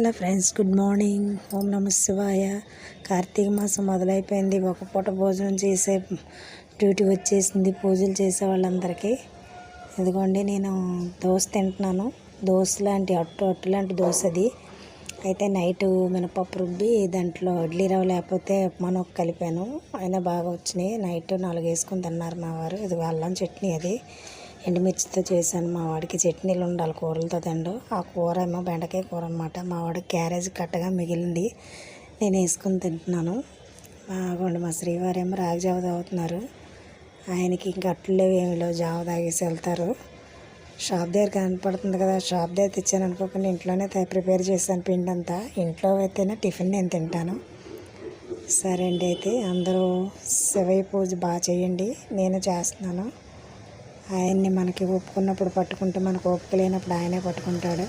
Hello friends good morning. ఓం నమ శివాయ. కార్తీక మాసం మొదలైపోయింది. ఒక పూట భోజనం చేసే డ్యూటీ వచ్చేసింది. పూజలు చేసే వాళ్ళందరికీ. ఇదిగోండి నేను దోశ తింటున్నాను. దోశ లాంటి అట్టు అట్టు లాంటి దోశ అది. అయితే నైట్ మినపప్పు రుబ్బి దాంట్లో ఇడ్లీ రవ్వ లేకపోతే మనం కలిపాను. అయినా బాగా వచ్చినాయి. నైట్ నాలుగు వేసుకుని తిన్నారు మా వారు. ఇది అల్లం చట్నీ అది. ఎండుమిర్చితో చేశాను. మా వాడికి చట్నీలు ఉండాలి కూరలతో తిండు ఆ కూర ఏమో బెండకాయ కూర అనమాట మా వాడికి క్యారేజ్ కట్టగా మిగిలింది. నేను వేసుకుని తింటున్నాను. బాగుండి మా శ్రీవారు ఏమో రాగి జావ తాగుతున్నారు. ఆయనకి ఇంకా అట్లు లేవు ఏమి లేవు. జావ తాగేసి వెళ్తారు. షాప్ దగ్గర కనపడుతుంది కదా షాప్ దగ్గర తెచ్చాను అనుకోకుండా ఇంట్లోనే ప్రిపేర్ చేశాను పిండి అంతా ఇంట్లో అయితేనే టిఫిన్ నేను తింటాను. సరే అండి అయితే అందరూ శివయ్య పూజ బాగా చేయండి. నేను చేస్తున్నాను. ఆయన్ని మనకి ఒప్పుకున్నప్పుడు పట్టుకుంటే మనకు ఓపిక లేనప్పుడు ఆయనే పట్టుకుంటాడు.